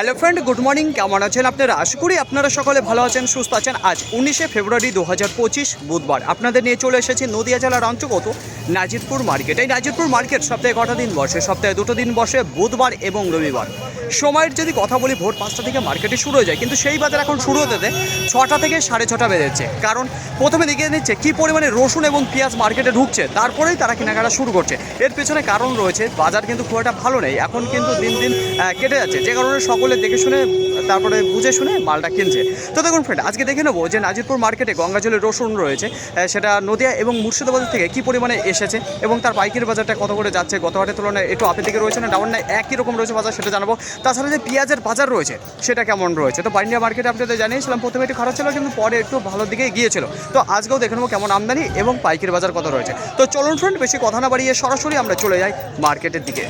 Hello friend, good morning. কেমন আছেন আপনারা? আশা করি আপনারা সকলে ভালো আছেন, সুস্থ আছেন। আজ উনিশে ফেব্রুয়ারি দু হাজার পঁচিশ বুধবার। আপনাদের নিয়ে চলে এসেছি নদিয়া জেলার অন্তর্গত নাজিরপুর মার্কেট। এই নাজিরপুর মার্কেট সপ্তাহে কটা দিন বসে? সপ্তাহে দুটো দিন বসে, বুধবার এবং রবিবার। সময়ের যদি কথা বলি, ভোর পাঁচটা থেকে মার্কেটে শুরু হয়ে যায়। কিন্তু সেই বাজার এখন শুরু হতে ছটা থেকে সাড়ে ছটা বেজেছে কারণ প্রথমে দেখে নিচ্ছে কী পরিমাণে রসুন এবং পেঁয়াজ মার্কেটে ঢুকছে। তারপরেই তারা কেনাকাটা শুরু করছে। এর পেছনে কারণ রয়েছে, বাজার কিন্তু খুব একটা ভালো নেই। এখন কিন্তু দিন দিন কেটে যাচ্ছে। যে কারণে সকলে দেখে শুনে, তারপরে বুঝে শুনে মালটা কিনছে। তো দেখুন ফ্রেন্ড আজকে দেখে নেব যে নাজিরপুর মার্কেটে গঙ্গাজলের রসুন রয়েছে। সেটা নদিয়া এবং মুর্শিদাবাদ থেকে কী পরিমাণে এসেছে এবং তার পাইকারি বাজারটা কত করে যাচ্ছে? গত হাটের তুলনায় একটু আপের দিকে রয়েছে না? ডাউন না একই রকম রয়েছে বাজার, সেটা জানাব। তাছাড়া যে পেঁয়াজের বাজার রয়েছে, সেটা কেমন রয়েছে? তো বান্ডিয়া মার্কেটে আপনাদের জানিয়েছিলাম, প্রথমে একটু খারাপ ছিল, কিন্তু পরে একটু ভালো দিকে গিয়েছিল তো আজকেও দেখে নেব কেমন আমদানি এবং পাইকারি বাজার কত রয়েছে। তো চলুন ফ্রেন্ড বেশি কথা না বাড়িয়ে সরাসরি আমরা চলে যাই মার্কেটের দিকে।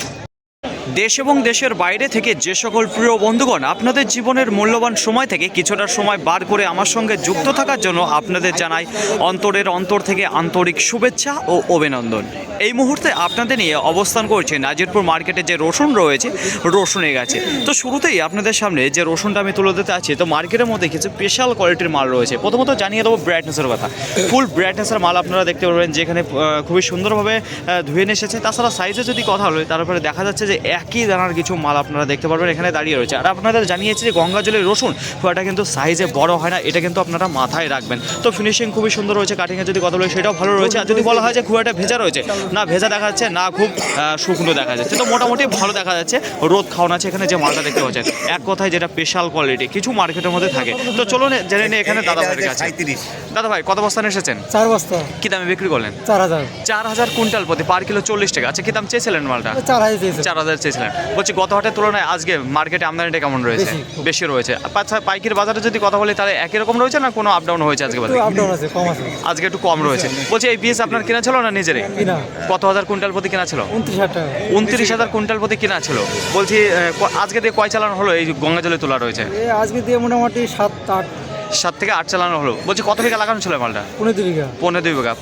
দেশ এবং দেশের বাইরে থেকে যে সকল প্রিয় বন্ধুগণ আপনাদের জীবনের মূল্যবান সময় থেকে কিছুটা সময় বার করে আমার সঙ্গে যুক্ত থাকার জন্য আপনাদের জানাই অন্তরের অন্তর থেকে আন্তরিক শুভেচ্ছা ও অভিনন্দন। এই মুহূর্তে আপনাদের নিয়ে অবস্থান করছে নাজিরপুর মার্কেটে যে রসুন রয়েছে, রসুনে গেছে। তো শুরুতেই আপনাদের সামনে যে রসুনটা আমি তুলে দিতে আছি তো মার্কেটের মধ্যে কিছু স্পেশাল কোয়ালিটির মাল রয়েছে। প্রথমত জানিয়ে দেবো ব্রাইটনেসের কথা। ফুল ব্রাইটনেসের মাল আপনারা দেখতে পারবেন, যেখানে খুবই সুন্দরভাবে ধুয়ে নিয়ে এসেছে। তাছাড়া সাইজে যদি কথা হলো তারপরে দেখা যাচ্ছে যে একই দানার কিছু মাল আপনারা দেখতে পারবেন এখানে দাঁড়িয়ে রয়েছে। আর আপনাদের জানিয়েছে যে গঙ্গা জলের রসুন খুব কিন্তু সাইজে বড় হয় না এটা কিন্তু আপনারা মাথায় রাখবেন। তো ফিনিশিং খুবই সুন্দর রয়েছে কাটিংয়ে যদি কথা বলি সেটাও ভালো রয়েছে। আর যদি বলা হয় যে খুব একটা ভেজা রয়েছে না ভেজা দেখা যাচ্ছে না খুব শুকনো দেখা যাচ্ছে। তো মোটামুটি ভালো দেখা যাচ্ছে রোদ খাওয়ানো আছে এখানে যে মালটা দেখতে পাচ্ছেন। এক কথায় যেটা স্পেশাল কোয়ালিটি কিছু মার্কেটের মধ্যে থাকে। তো চলুন জেনে নিই এখানে দাদা ভাইয়ের কাছে। দাদা ভাই কত বস্তানে এসেছেন? চার বস্তা। কি দামে বিক্রি করলেন? চার হাজার। চার হাজার কুইন্টাল প্রতি পার কিলো চল্লিশ টাকা। আচ্ছা কি দাম চেয়েছিলেন মালটা? চার হাজার চার হাজার চেয়েছিলেন। বলছি গত হাটের তুলনায় আজকে মার্কেটে আমদানিটা কেমন রয়েছে? বেশি। রয়েছে। আচ্ছা পাইকারি বাজারে যদি কথা বলি তাহলে একই রকম রয়েছে না কোনো আপ ডাউন হয়েছে আজকে বাজারে? আজকে একটু কম রয়েছে। বলছি এই বীজ আপনার কেনা ছিল না নিজেরই? কত হাজার কুইন্টাল প্রতি কেনা ছিল? উনত্রিশ হাজার কুইন্টাল প্রতি কেনা ছিল। বলছি আজকে দিয়ে কয় চালান হলো এই গঙ্গা জলে তোলা রয়েছে? আজকে দিয়ে মোটামুটি সাত আট সাত থেকে আট চালানো হলো। বলছি কত বিঘা লাগানো ছিল মালটা? পনেরো দুই বিঘা। পনেরো দুই বিঘা।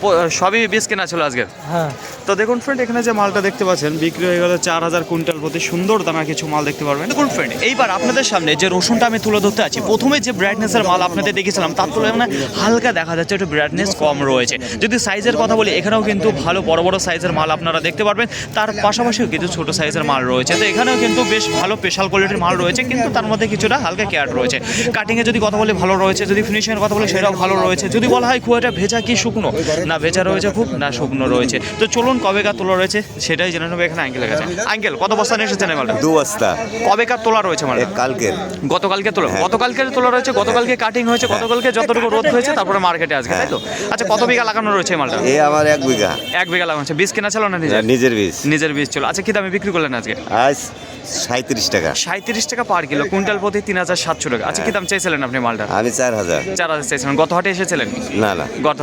সবই বীজ কেনা ছিল আজকে? হ্যাঁ। তো দেখুন ফ্রেন্ড এখানে যে মালটা দেখতে পাচ্ছেন বিক্রি হয়ে গেল চার হাজার কুইন্টাল প্রতি সুন্দর দানা কিছু মাল দেখতে পারবেন। দেখুন ফ্রেন্ড এইবার আপনাদের সামনে যে রসুনটা আমি তুলে ধরতে আছি প্রথমে যে ব্রাইটনেসের মাল আপনাদের দেখেছিলাম তার তুলনায় হালকা দেখা যাচ্ছে একটু ব্রাইটনেস কম রয়েছে। যদি সাইজের কথা বলি এখানেও কিন্তু ভালো বড় বড় সাইজের মাল আপনারা দেখতে পারবেন। তার পাশাপাশিও কিছু ছোট সাইজের মাল রয়েছে। তো এখানেও কিন্তু বেশ ভালো স্পেশাল কোয়ালিটির মাল রয়েছে কিন্তু তার মধ্যে কিছুটা হালকা কেয়ার রয়েছে। কাটিংয়ে যদি কথা বলি ভালো রয়েছে যদি ফিনিশিংয়ের কথা বলি সেটাও ভালো রয়েছে। যদি বলা হয় একটা ভেজা কি শুকনো? না ভেজা রয়েছে খুব না শুকনো রয়েছে। তো চলুন কবেকার তোলা রয়েছে সেটাই জেনে নেব এখানে আঙ্কেলের কাছে। আঙ্কেল কত বস্তা নিয়ে এসেছেন মালটা? দু বস্তা। কবেকার তোলা রয়েছে এ মালটা কালকের। গতকালকে তোলা গতকালকে তোলা রয়েছে গতকালকে কাটিং হয়েছে গতকালকে যতটুকু রোদ হয়েছে তারপরে মার্কেটে আজকে তাই তো? আচ্ছা কত বিঘা লাগানো রয়েছে মালটা? এ আমার এক বিঘা। এক বিঘা লাগানো বীজ কেনা ছিল না নিজের? নিজের বীজ। নিজের বীজ ছিল। আচ্ছা কি দামে বিক্রি করলেন আজকে? আজ সাঁত্রিশ টাকা। সাঁত্রিশ টাকা পার কিলো কুইন্টাল প্রতি তিন হাজার সাতশো টাকা। আচ্ছা কি দাম চাইছিলেন আপনি মালটা? আমি চার হাজার। চার হাজার চাইছিলেন গত হাটে এসেছিলেন? না না গত।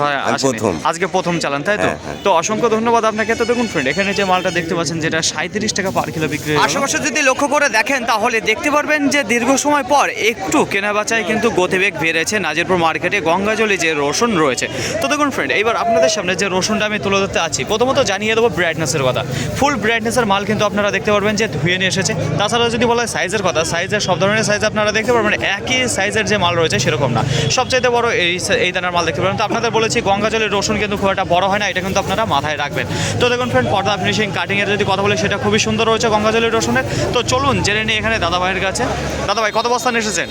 প্রথম। আজকে প্রথম চালান তাই তো? হ্যাঁ, হ্যাঁ। তো অসংখ্য ধন্যবাদ আপনাকে। তো দেখুন ফ্রেন্ড এখানে যে মালটা দেখতে পাচ্ছেন যেটা সাঁত্রিশ টাকা পার কিলো বিক্রি আশেপাশে যদি লক্ষ্য করে দেখেন তাহলে দেখতে পারবেন যে দীর্ঘ সময় পর একটু কেনা বেচায় কিন্তু গতিবেগ বেড়েছে নাজিরপুর মার্কেটে। গঙ্গাজলি যে রসুন রয়েছে। তো দেখুন ফ্রেন্ড এবার আপনাদের সামনে যে রসুনটা আমি তুলে ধরতে আছি প্রথমত জানিয়ে দেবো ব্রাইটনেসের কথা। ফুল ব্রাইটনেসের মাল কিন্তু আপনারা দেখতে পারবেন যে ধুয়ে নিয়ে এসেছে। তাছাড়া যদি বলা হয় সাইজের কথা সাইজের সব ধরনের সাইজ আপনারা দেখতে পারবেন একই সাইজের যে মাল রয়েছে সেরকম না। সবচাইতে বড় এই এই দানার মাল দেখতে পারবেন। তো আপনাদের বলেছি গঙ্গাজলের রসুন কিন্তু খুব একটা বড় হয় না এটা কিন্তু আপনারা মাথায় রাখবেন। তো দেখুন ফ্রেন্ড পর্দা ফিনিশিং কাটিংয়ের যদি কথা বলি সেটা খুবই সুন্দর রয়েছে গঙ্গাজলের রসুনের। তো চলুন জেনে নিই এখানে দাদা ভাইয়ের কাছে। দাদা ভাই কত বস্তা নিয়ে এসেছেন?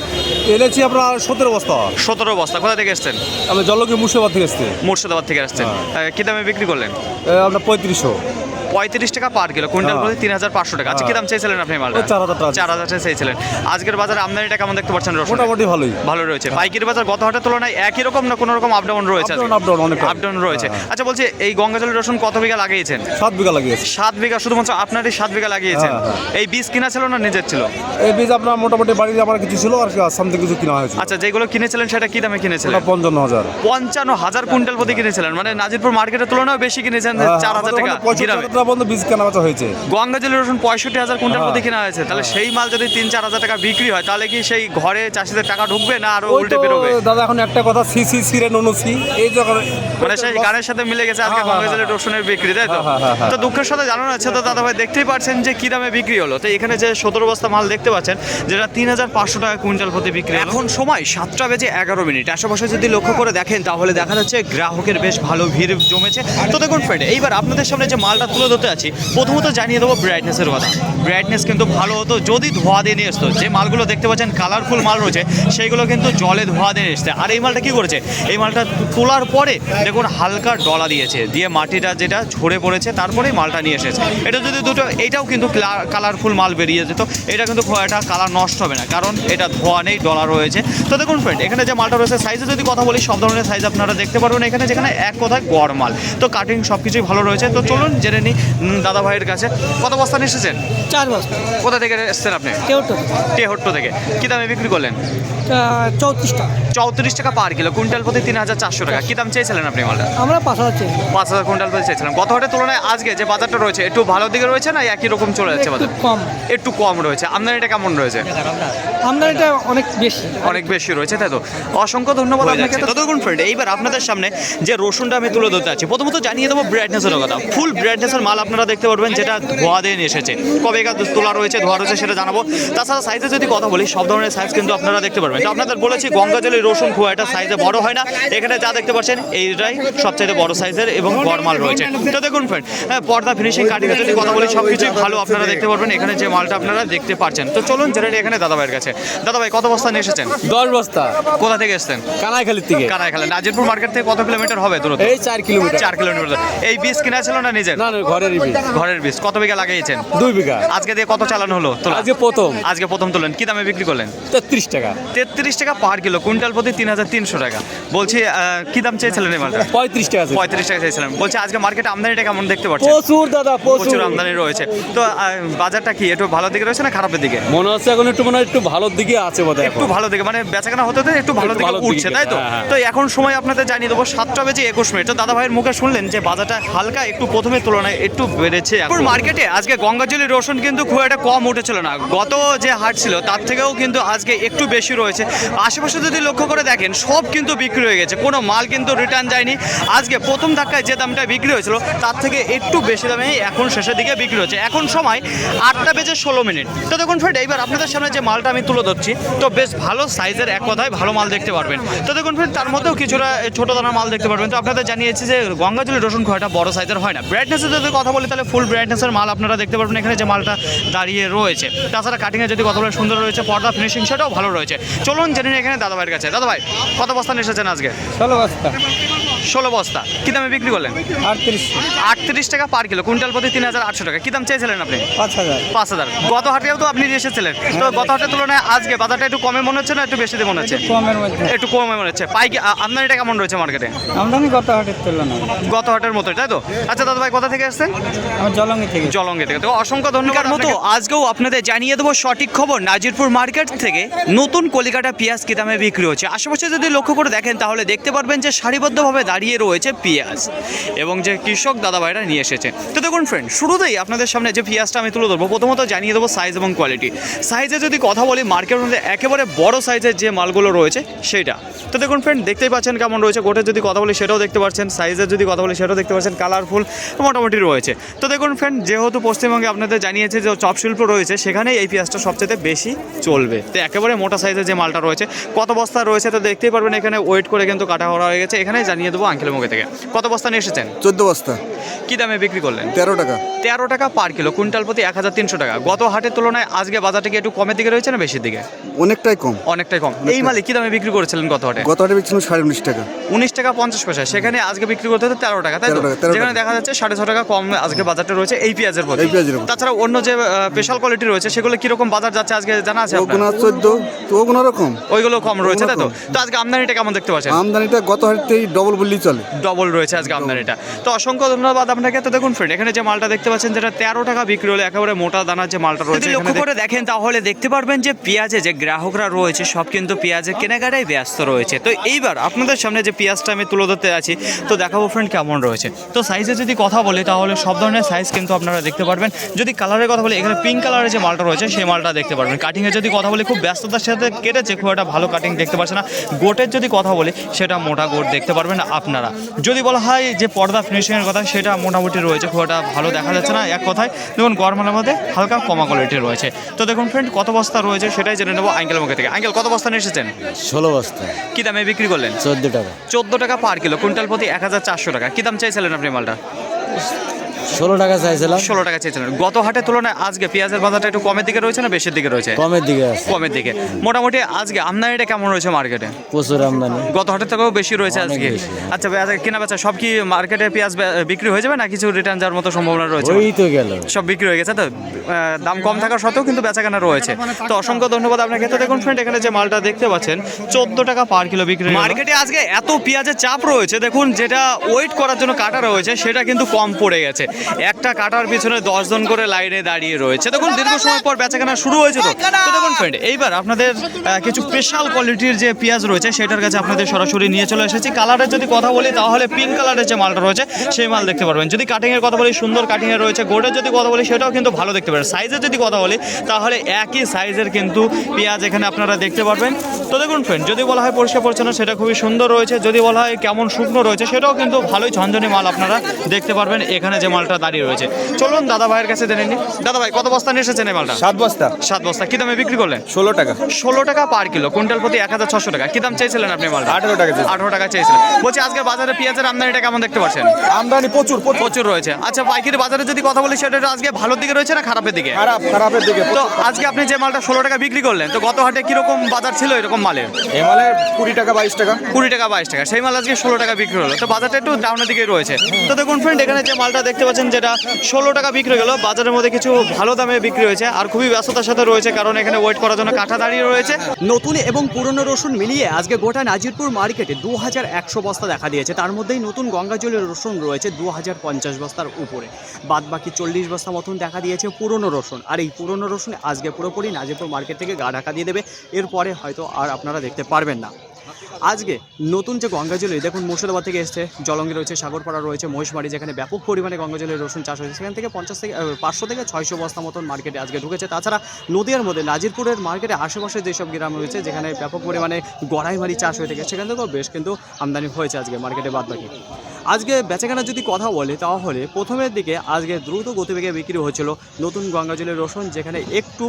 এনেছি আপনার সতেরো বস্তা। সতেরো বস্তা কোথা থেকে এসেছেন? আমি জলকে মুর্শিদাবাদ থেকে এসছি। মুর্শিদাবাদ থেকে আসছেন আহ, কি দামে বিক্রি করলেন? আপনার পঁয়ত্রিশশো। পঁয়ত্রিশ টাকা পার কিলো কুইন্টাল হ্যাঁ। প্রতি তিন হাজার পাঁচশো টাকা। আচ্ছা কি দাম চাইছিলেন আপনি ওই চার হাজার টাকা। চার হাজার টাকা চাইছিলেন। আজকের বাজারে আমদানিটা কেমন দেখতে পাচ্ছেন মোটামুটি ভালোই। ভালো রয়েছে। পাইকারি বাজার গত হাটের তুলনায় একই রকম না কোনো রকম আপ ডাউন রয়েছে? অনেক কম। আপ ডাউন রয়েছে। হ্যাঁ। আচ্ছা বলছি এই গঙ্গাজলের রসুন কত বিঘা লাগিয়েছেন? সাত বিঘা লাগিয়েছি। সাত বিঘা শুধুমাত্র আপনারই সাত বিঘা লাগিয়েছেন। হ্যাঁ, এই বীজ কিনা ছিল না নিজের ছিল? এই বীজ আপনার মোটামুটি বাড়িতে আমার কিছু ছিল আর সামথিং কিছু কিনা হয়েছিল আচ্ছা যেগুলো কিনেছিলেন সেটা কি দামে কিনেছিলেন? পঞ্চান্ন হাজার। পঞ্চান্ন হাজার কুইন্টাল প্রতি কিনেছিলেন। মানে নাজিরপুর মার্কেটের তুলনায় বেশি কিনেছেন হ্যাঁ, চার হাজার টাকা পর্যন্ত বীজ কেনা বেচা হয়েছে গঙ্গাজলের রসুন পঁয়ষট্টি হাজার কুইন্টাল হ্যাঁ। প্রতি কেনা হয়েছে। তাহলে সেই মাল যদি তিন চার হাজার টাকা বিক্রি হয় তাহলে কি সেই ঘরে চাষিদের টাকা ঢুকবে না আরও উল্টে বেরোবে? দাদা এখন একটা কথা সি সি সি রে ননুসি এই যখন মানে সেই গানের সাথে মিলে গেছে আজকে হ্যাঁ, হ্যাঁ, গঙ্গাজলের রসুনের বিক্রি তাই তো? হ্যাঁ, হ্যাঁ, হ্যাঁ। তো দুঃখের সাথে জানানো আছে তো দাদা ভাই দেখতেই পাচ্ছেন যে কি দামে বিক্রি হলো। তো এখানে যে সতেরো বস্তা মাল দেখতে পাচ্ছেন যেটা তিন হাজার পাঁচশো টাকা কুইন্টাল প্রতি বিক্রি এখন সময় সাতটা বেজে এগারো মিনিট। আশেপাশে যদি লক্ষ্য করে দেখেন তাহলে দেখা যাচ্ছে গ্রাহকের বেশ ভালো ভিড় জমেছে। তো দেখুন ফ্রেন্ড এইবার আপনাদের সামনে যে মালটা তুলে ধরতে আছি। প্রথমত জানিয়ে দেবো ব্রাইটনেসের কথা। ব্রাইটনেস কিন্তু ভালো হতো যদি ধোয়া দিয়ে নিয়ে আসতো যে মালগুলো দেখতে পাচ্ছেন কালারফুল মাল রয়েছে, সেইগুলো কিন্তু জলে ধোয়া দিয়ে এসছে। আর এই মালটা কি করেছে? এই মালটা তোলার পরে দেখুন হালকা ডলা দিয়েছে। দিয়ে মাটিটা যেটা ঝরে পড়েছে, তারপরেই মালটা নিয়ে এসেছে। এটা যদি দুটো, এটাও কিন্তু কালারফুল মাল বেরিয়ে যেত। এটা কিন্তু একটা কালার নষ্ট হবে না, কারণ এটা ধোয়া নেই, ডলা রয়েছে। তো দেখুন ফ্রেন্ড এখানে যে মালটা রয়েছে সাইজে যদি কথা বলি, সব ধরনের সাইজ আপনারা দেখতে পারবেন। এখানে যেখানে এক কথায় গড় মাল। তো কাটিং সব কিছুই ভালো রয়েছে। তো চলুন জেনে নিই দাদা ভাইয়ের কাছে। কত বস্তা নিয়ে এসেছেন? চার বস্তা। কোথা থেকে এসেছেন আপনি? টেহট্ট থেকে। কী দামে বিক্রি করলেন? চৌত্রিশ টাকা। চৌত্রিশ টাকা পার কিলো কুইন্টাল প্রতি তিন হাজার চারশো টাকা। কী দাম চেয়েছিলেন আপনি মালটা? আমরা পাঁচ হাজার চেয়ে পাঁচ হাজার কুইন্টাল প্রতি চেয়েছিলাম। গত হাটের তুলনায় আজকে যে বাজারটা রয়েছে একটু ভালো দিকে রয়েছে না একই রকম চলে যাচ্ছে বাজার কম। একটু কম রয়েছে। আমদানিটা কেমন রয়েছে? আমদানিটা অনেক বেশি। অনেক বেশি রয়েছে তাই তো? অসংখ্য ধন্যবাদ আপনাকে তো। দেখুন ফ্রেন্ড এইবার আপনাদের সামনে যে রসুনটা আমি তুলে ধরতে আছি প্রথমত জানিয়ে দেবো ব্রাইটনেসের কথা। ফুল ব্রাইটনেসের মাল আপনারা দেখতে পারবেন যেটা ধোয়া দিয়ে নিয়ে এসেছে। কবে একা তোলা রয়েছে ধোয়া রয়েছে সেটা জানাব। তাছাড়া সাইজে যদি কথা বলি সব ধরনের সাইজ কিন্তু আপনারা দেখতে পারবেন। তো আপনাদের বলেছি গঙ্গাজলের রসুন খুব একটা সাইজে বড় হয় না। এখানে যা দেখতে পাচ্ছেন এইটাই সবচাইতে বড় সাইজের এবং গরমাল রয়েছে। তো দেখুন ফ্রেন্ড পর্দা ফিনিশিং কাটিং যদি কথা বলি সব কিছুই ভালো আপনারা দেখতে পারবেন। এখানে যে মালটা আপনারা দেখতে পাচ্ছেন। তো চলুন জেনে নিই এখানে দাদাভাইয়ের কাছে। দাদাভাই কত বস্তা নিয়ে এসেছেন? দশ বস্তা। কোথা থেকে এসেছেন? কানাইখালির থেকে। কানায় খেলেন নাজিরপুর মার্কেট থেকে কত কিলোমিটার হবে দূরত্ব? এই চার কিলোমিটার। চার কিলোমিটার। এই বীজ কিনা ছিল না নিজের? না না ঘরেরই বীজ। ঘরের বীজ কত বিঘা লাগিয়েছেন? দুই বিঘা। আজকে দিয়ে কত চালানো হলো? তোলা। আজকে প্রথম। আজকে প্রথম তোলেন। কি দামে বিক্রি করলেন? তেত্রিশ টাকা। তেত্রিশ টাকা পার কিলো। কুইন্টাল প্রতি তিন হাজার তিনশো টাকা। বলছি কি দাম চেয়েছিলেন মালটা? পঁয়ত্রিশ টাকা পঁয়ত্রিশ টাকা চেয়েছিলাম। বলছি আজকে মার্কেটে আমদানিটা কেমন দেখতে পাচ্ছেন? প্রচুর দাদা প্রচুর। আমদানি রয়েছে। তো বাজারটা কি একটু ভালো দিকে রয়েছে না খারাপের দিকে? মনে হচ্ছে এখন একটু মনে হয় একটু ভালোর দিকে আছে বোধহয় একটু ভালো দিকে মানে বেচাকেনা হতে একটু ভালো দিকে উঠছে তাই তো? হ্যাঁ, হ্যাঁ। তো এখন সময় আপনাদের জানিয়ে দেবো সাতটা বেজে একুশ মিনিট। তো দাদা ভাইয়ের মুখে শুনলেন যে বাজারটা হালকা একটু প্রথমে তুলনায় একটু বেড়েছে এখন। মার্কেটে আজকে গঙ্গাজলি রসুন কিন্তু খুব একটা কম উঠেছিল না। গত যে হাট ছিল, তার থেকেও কিন্তু আজকে একটু বেশি রয়েছে। আশেপাশে যদি লক্ষ্য করে দেখেন, সব কিন্তু বিক্রি হয়ে গেছে। কোনো মাল কিন্তু রিটার্ন যায়নি। আজকে প্রথম ধাক্কায় যে দামটা বিক্রি হয়েছিল, তার থেকে একটু বেশি দামে এখন শেষের দিকে বিক্রি হচ্ছে। এখন সময় আটটা বেজে ষোলো মিনিট। তো দেখুন ফ্রেন্ড এইবার আপনাদের সামনে যে মালটা আমি তুলে ধরছি, তো বেশ ভালো সাইজের এক কথায় ভালো মাল দেখতে পারবেন। তো দেখুন ফ্রেন্ড তার মধ্যেও কিছুটা ছোটো দানার মাল দেখতে পারবেন। তো আপনাদের জানিয়েছি যে গঙ্গাজলি রসুন একটা বড় সাইজের হয় না। ব্রাইটনেসের যদি কথা বলি, তাহলে ফুল ব্রাইটনেসের মাল আপনারা দেখতে পারবেন এখানে যে মালটা দাঁড়িয়ে রয়েছে। তাছাড়া কাটিংয়ে যদি কথা বলে সুন্দর রয়েছে, পর্দা ফিনিশিং সেটাও ভালো রয়েছে। চলুন জেনে এখানে দাদা ভাইয়ের কাছে। দাদাভাই, কত বস্তা এসেছেন আজকে? ষোলো বস্তা। ষোলো বস্তা। কী দামে বিক্রি করলেন? আটত্রিশ। আটত্রিশ টাকা পার কিলো। কুইন্টাল প্রতি তিন হাজার আটশো টাকা। কী দাম চেয়েছিলেন আপনি? পাঁচ হাজার। পাঁচ হাজার। গত হাটেও তো আপনি নিয়ে এসেছিলেন। তো গত হাটের তুলনায় আজকে বাজারটা একটু কমে মনে হচ্ছে না একটু বেশি মনে হচ্ছে? একটু কমে মনে হচ্ছে। পাইকি আ- আমদানিটা কেমন রয়েছে মার্কেটে? আমদানি কত হাটের তুলনায়। গত হাটের মতোই তাই তো? আচ্ছা দাদা ভাই কোথা থেকে আসছেন? জলঙ্গি থেকে। জলঙ্গে থেকে। তো অসংখ্য ধন্যবাদ মতো আজকেও আপনাদের জানিয়ে দেবো সঠিক খবর। নাজিরপুর মার্কেট থেকে নতুন কলিকাটা পেঁয়াজ কি দামে বিক্রি হচ্ছে? আশেপাশে যদি লক্ষ্য করে দেখেন তাহলে দেখতে পারবেন যে সারিবদ্ধভাবে দাঁড়িয়ে রয়েছে পেঁয়াজ এবং যে কৃষক দাদা ভাইরা নিয়ে এসেছে। তো দেখুন ফ্রেন্ড শুরুতেই আপনাদের সামনে যে পেঁয়াজটা আমি তুলে ধরবো, প্রথমত জানিয়ে দেবো সাইজ এবং কোয়ালিটি সাইজে যদি কথা বলি মার্কেটের মধ্যে একেবারে বড় সাইজের যে মালগুলো রয়েছে, সেইটা। তো দেখুন ফ্রেন্ড দেখতেই পাচ্ছেন কেমন রয়েছে, গোটে যদি কথা বলি সেটাও দেখতে পাচ্ছেন সাইজের যদি কথা বলি সেটাও দেখতে পাচ্ছেন কালারফুল মোটামুটি রয়েছে। তো দেখুন ফ্রেন্ড যেহেতু পশ্চিমবঙ্গে আপনাদের জানিয়েছে যে চপ শিল্প রয়েছে সেখানে এই পেঁয়াজটা সবচেয়ে বেশি চলবে। তো একেবারে মোটা সাইজের যে মালটা রয়েছে, কত বস্তা রয়েছে তো দেখতেই পারবেন, এখানে ওয়েট করে কিন্তু কাটা করা হয়ে গেছে এখানে জানিয়ে দেবো আঙ্কেলের মুখে থেকে? কত বস্তা নিয়ে এসেছেন? চোদ্দ বস্তা। কী দামে বিক্রি করলেন? তেরো টাকা। তেরো টাকা পার কিলো কুইন্টাল প্রতি এক হাজার তিনশো টাকা। গত হাটের তুলনায় আজকে বাজারটা কি একটু কমের দিকে রয়েছে না বেশির দিকে? অনেকটাই কম। অনেকটাই কম। এই মালে কি দামে বিক্রি করেছিলেন গত হাটে? গত হাটে বেচছিলাম সাড়ে উনিশ টাকা। উনিশ টাকা পঞ্চাশ পয়সা। সেখানে আজকে বিক্রি করতে হতো তেরো টাকা তাই তো? 13 টাকা, 13 যেখানে দেখা যাচ্ছে সাড়ে ছ টাকা কম আজকে বাজারটা রয়েছে এই পেঁয়াজের প্রতি। তাছাড়া অন্য যে স্পেশাল কোয়ালিটি রয়েছে সেগুলো কীরকম বাজার যাচ্ছে আজকে জানা আছে? ওগুনা চোদ্দ তো ওগুনা রকম ওইগুলো কম রয়েছে তাই তো? তো আজকে আমদানিটা কেমন দেখতে পাচ্ছেন? আমদানিটা গত হাটেই ডবল বললে বললেই চলে। ডবল রয়েছে আজকে আমদানিটা তো অসংখ্য ধন্যবাদ আপনাকে। তো দেখুন ফ্রেন্ড এখানে যে মালটা দেখতে পাচ্ছেন যেটা তেরো টাকা বিক্রি হলো একেবারে মোটা দানার যে মালটা রয়েছে লক্ষ্য করে দেখেন তাহলে দেখতে পারবেন যে পেঁয়াজে যে গ্রাহকরা রয়েছে সব কিন্তু পেঁয়াজের কেনাকাটাই ব্যস্ত রয়েছে। তো এইবার আপনাদের সামনে যে পেঁয়াজটা আমি তুলে ধরতে আছি তো দেখাবো ফ্রেন্ড কেমন রয়েছে। তো সাইজে যদি কথা বলি তাহলে সব ধরনের সাইজ কিন্তু আপনারা দেখতে পারবেন। যদি কালারের কথা বলি এখানে পিঙ্ক কালারের যে মালটা রয়েছে সেই মালটা দেখতে পারবেন। কাটিংয়ে যদি কথা বলি খুব ব্যস্ততার সাথে কেটেছে খুব একটা ভালো কাটিং দেখতে পাচ্ছে না। গোটের যদি কথা বলি সেটা মোটা গোট দেখতে পারবেন। আপনারা। যদি বলা হয় যে পর্দা ফিনিশিংয়ের কথা সেটা মোটামুটি রয়েছে খুব একটা ভালো দেখা যাচ্ছে না এক কথায়। দেখুন গরমালের মধ্যে হালকা কমা কোয়ালিটি রয়েছে। তো দেখুন ফ্রেন্ড কত বস্তা রয়েছে সেটাই জেনে নেব আঙ্কেল মুখে থেকে। আঙ্কেল কত বস্তা নিয়ে এসেছেন? ষোলো বস্তা। কী দামে বিক্রি করলেন? চোদ্দ টাকা। চোদ্দ টাকা পার কিলো কুইন্টাল প্রতি এক হাজার চারশো টাকা। কী দাম চাইছিলেন আপনি মালটা? ষোলো টাকা চাইছিলাম। ষোলো টাকা চেয়েছিলেন গত হাটের তুলনায় আজকে পেঁয়াজের বাজারটা একটু কমের দিকে রয়েছে না বেশির দিকে রয়েছে? কমের দিকে কমের দিকে। মোটামুটি আজকে আমদানিটা কেমন রয়েছে মার্কেটে প্রচুর আমদানি। গত হাটের থেকেও বেশি রয়েছে আজকে। আচ্ছা ভাই, আজকে কেনা বেচা সব কি মার্কেটে পেঁয়াজ বিক্রি হয়ে যাবে না কিছু রিটার্ন যাওয়ার মতো সম্ভাবনা রয়েছে? ওই তো গেল। সব বিক্রি হয়ে গেছে তো? দাম কম থাকা সত্ত্বেও কিন্তু বেচা কেনা রয়েছে। তো অসংখ্য ধন্যবাদ আপনাকে। তো দেখুন ফ্রেন্ড এখানে যে মালটা দেখতে পাচ্ছেন চোদ্দ টাকা পার কিলো বিক্রি মার্কেটে আজকে এত পেঁয়াজের চাপ রয়েছে দেখুন যেটা ওয়েট করার জন্য কাটা রয়েছে সেটা কিন্তু কম পড়ে গেছে। একটা কাটার পিছনে দশজন করে লাইনে দাঁড়িয়ে রয়েছে। দেখুন, দীর্ঘ সময় পর বেচা কেনা শুরু হয়েছে তো দেখুন ফ্রেন্ড এইবার আপনাদের কিছু স্পেশাল কোয়ালিটির যে পেঁয়াজ রয়েছে, সেটার কাছে আপনাদের সরাসরি নিয়ে চলে এসেছি। কালারের যদি কথা বলি, তাহলে পিঙ্ক কালারের যে মালটা রয়েছে, সেই মাল দেখতে পারবেন। যদি কাটিংয়ের কথা বলি, সুন্দর কাটিংয়ের রয়েছে। গোটের যদি কথা বলি, সেটাও কিন্তু ভালো দেখতে পারেন সাইজের যদি কথা বলি, তাহলে একই সাইজের কিন্তু পেঁয়াজ এখানে আপনারা দেখতে পারবেন। তো দেখুন ফ্রেন্ড যদি বলা হয় পরিষ্কার পরিচ্ছন্ন, সেটা খুবই সুন্দর রয়েছে। যদি বলা হয় কেমন শুকনো রয়েছে, সেটাও কিন্তু ভালোই ঝনঝনি মাল আপনারা দেখতে পারবেন। এখানে যে মালটা দাঁড়িয়ে রয়েছে। চলুন দাদা ভাইয়ের কাছে জেনে নিই। দাদা ভাই কত বস্তা নিয়ে এসেছেন এই মালটা? সাত বস্তা। সাত বস্তা। কি দামে বিক্রি করলেন? ষোলো টাকা। ষোলো টাকা পার কিলো। কুইন্টাল প্রতি এক হাজার ছশো টাকা। কি দাম চাইছিলেন আপনি মালটা? আঠারো টাকা আঠারো টাকা চেয়েছিলেন। বলছি আজকে বাজারে পেঁয়াজের আমদানিটা কেমন দেখতে পাচ্ছেন? আমদানি প্রচুর প্রচুর। রয়েছে। আচ্ছা পাইকারি বাজারে যদি কথা বলি সেটা আজকে ভালোর দিকে রয়েছে না খারাপের দিকে? খারাপ খারাপের দিকে। তো আজকে আপনি যে মালটা ষোলো টাকা বিক্রি করলেন তো গত হাটে কীরকম বাজার ছিল এরকম মালের? এমালে কুড়ি টাকা বাইশ টাকা। কুড়ি টাকা বাইশ টাকা। সেই মাল আজকে ষোলো টাকা বিক্রি হলো। তো বাজারটা একটু ডাউনের দিকে রয়েছে। তো দেখুন ফ্রেন্ড এখানে যে মালটা দেখতে পাচ্ছেন যেটা ষোলো টাকা বিক্রি গেলো। বাজারের মধ্যে কিছু ভালো দামে বিক্রি হয়েছে আর খুবই ব্যস্ততার সাথে রয়েছে কারণ এখানে ওয়েট করার জন্য কাঠা দাঁড়িয়ে রয়েছে। নতুন এবং পুরনো রসুন মিলিয়ে আজকে গোটা নাজিরপুর মার্কেটে দু হাজার একশো বস্তা দেখা দিয়েছে। তার মধ্যেই নতুন গঙ্গাজলের রসুন রয়েছে দু হাজার পঞ্চাশ বস্তার উপরে। বাদ বাকি চল্লিশ বস্তা মতন দেখা দিয়েছে পুরনো রসুন। আর এই পুরনো রসুন আজকে পুরোপুরি নাজিরপুর মার্কেট থেকে গা ঢাকা দিয়ে দেবে। এরপরে হয়তো আর আপনারা দেখতে পারবেন না। আজকে নতুন যে গঙ্গাজলি দেখুন মুর্শিদাবাদ থেকে এসছে, জলঙ্গি রয়েছে, সাগরপাড়া রয়েছে মহিষমারি যেখানে ব্যাপক পরিমাণে গঙ্গাজলের রসুন চাষ হয়েছে, সেখান থেকে পঞ্চাশ থেকে পাঁচশো থেকে ছয়শো বস্তা মতন মার্কেটে আজকে ঢুকেছে। তাছাড়া নদীয়ার মধ্যে নাজিরপুরের মার্কেটে আশেপাশে যেসব গ্রাম রয়েছে, যেখানে ব্যাপক পরিমাণে গড়াইমারি চাষ হয়ে থাকে, সেখান থেকেও বেশ কিন্তু আমদানি হয়েছে আজকে মার্কেটে বাদ বাকি আজকে বেচাকেনার যদি কথা বলি, তাহলে প্রথমের দিকে আজকে দ্রুত গতিবেগে বিক্রি হয়েছিল নতুন গঙ্গাজলের রসুন, যেখানে একটু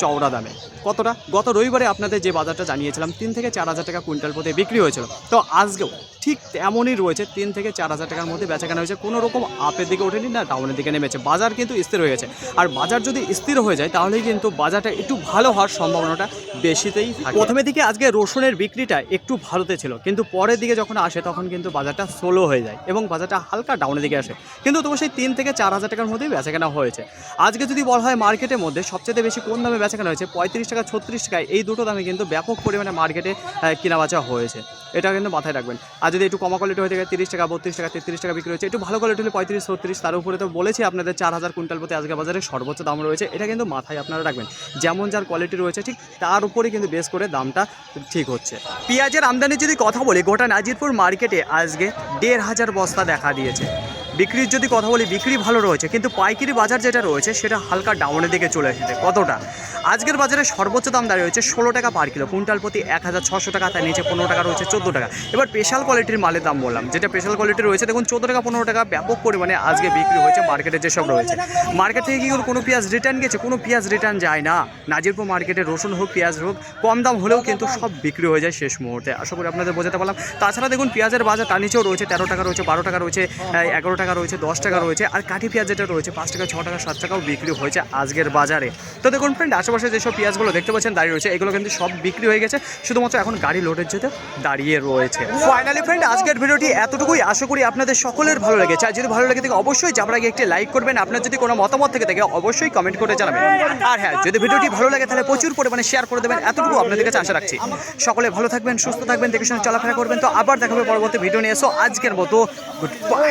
চওড়া দামে। কতটা? গত রবিবারে আপনাদের যে বাজারটা জানিয়েছিলাম, তিন থেকে চার হাজার টাকা কুইন্টাল প্রতি বিক্রি হয়েছিল। তো আজকেও ঠিক তেমনই রয়েছে। তিন থেকে চার হাজার টাকার মধ্যে বেচাকেনা হয়েছে। কোনো রকম আপের দিকে ওঠেনি না ডাউনের দিকে নেমেছে। বাজার কিন্তু স্থির হয়ে গেছে। আর বাজার যদি স্থির হয়ে যায়, তাহলেই কিন্তু বাজারটা একটু ভালো হওয়ার সম্ভাবনাটা বেশিতেই প্রথমে দিকে আজকে রসুনের বিক্রিটা একটু ভালোতে ছিল। কিন্তু পরের দিকে যখন আসে, তখন কিন্তু বাজারটা স্লো হয়ে যায় এবং বাজারটা হালকা ডাউনের দিকে আসে। কিন্তু তবু সেই তিন থেকে চার হাজার টাকার মধ্যেই বেচাকেনা হয়েছে। আজকে যদি বলা হয় মার্কেটের মধ্যে সবচেয়ে বেশি কোন দামে বেচাকেনা হয়েছে? পঁয়ত্রিশ টাকা, ছত্রিশ টাকায় এই দুটো দামে কিন্তু ব্যাপক পরিমাণে মার্কেটে কেনা বেচা হয়েছে। এটা কিন্তু মাথায় রাখবেন। আর যদি একটু কমা কোয়ালিটি হয়ে থাকে, তিরিশ টাকা, বত্রিশ টাকা, তেত্রিশ টাকা বিক্রি হচ্ছে, একটু ভালো কোয়ালিটি হলে পঁয়ত্রিশ, ছত্রিশ, তার উপরে তো বলেছি আপনাদের চার হাজার কুইন্টাল প্রতি আজকে বাজারে সর্বোচ্চ দাম রয়েছে, এটা কিন্তু মাথায় আপনারা রাখবেন। যেমন যার কোয়ালিটি রয়েছে, ঠিক তার উপরেই কিন্তু বেশ করে দামটা ঠিক হচ্ছে। পেঁয়াজের আমদানির যদি কথা বলি, গোটা নাজিরপুর মার্কেটে আজকে দেড় হাজার বস্তা দেখা দিয়েছে। বিক্রির যদি কথা বলি, বিক্রি ভালো রয়েছে, কিন্তু পাইকারি বাজার যেটা রয়েছে, সেটা হালকা ডাউনের দিকে চলে এসেছে। কতটা? আজকের বাজারে সর্বোচ্চ দাম দাঁড়িয়ে রয়েছে ষোলো টাকা পার কিলো কুইন্টাল প্রতি এক হাজার ছশো টাকা তার নিচে পনেরো টাকা, রয়েছে চোদ্দ টাকা। এবার স্পেশাল কোয়ালিটির মালের দাম বললাম। যেটা স্পেশাল কোয়ালিটি রয়েছে, দেখুন, চোদ্দ টাকা, পনেরো টাকা ব্যাপক পরিমাণে আজকে বিক্রি হয়েছে মার্কেটে যেসব রয়েছে। মার্কেট থেকে কি কোনো পেঁয়াজ রিটার্ন গেছে? কোনো পেঁয়াজ রিটার্ন যায় না। নাজিরপুর মার্কেটে রসুন হোক, পেঁয়াজ হোক, কম দাম হলেও কিন্তু সব বিক্রি হয়ে যায় শেষ মুহূর্তে। আশা করি আপনাদের বোঝাতে পারলাম। তাছাড়া দেখুন, পেঁয়াজের বাজার তার নিচেও রয়েছে, তেরো টাকা রয়েছে, বারো টাকা রয়েছে, এগারো টাকা টাকা রয়েছে, দশ টাকা রয়েছে, আর কাঠি পেঁয়াজ যেটা রয়েছে, পাঁচ টাকা, ছ টাকা, সাত টাকাও বিক্রি হয়েছে আজকের বাজারে। তো দেখুন ফ্রেন্ড আশেপাশে যেসব পেঁয়াজগুলো দেখতে পাচ্ছেন, দাঁড়িয়ে রয়েছে, এগুলো কিন্তু সব বিক্রি হয়ে গেছে, শুধুমাত্র এখন গাড়ি লোডের যেতে দাঁড়িয়ে রয়েছে। ফাইনালি ফ্রেন্ড আজকের ভিডিওটি এতটুকুই, আশা করি আপনাদের সকলের ভালো লেগেছে। আর যদি ভালো লেগে থাকে, অবশ্যই যাবার আগে একটি লাইক করবেন, আপনার যদি কোনো মতামত থেকে থাকে, অবশ্যই কমেন্ট করে জানাবেন। আর হ্যাঁ যদি ভিডিওটি ভালো লাগে, তাহলে প্রচুর পরিমাণে শেয়ার করে দেবেন, এতটুকু আপনাদের কাছে আশা রাখছি। সকলে ভালো থাকবেন, সুস্থ থাকবেন, দেখে শুনে চলাফেরা করবেন। তো আবার দেখাবে পরবর্তী ভিডিও নিয়ে। এসো আজকের মতো গুড বাই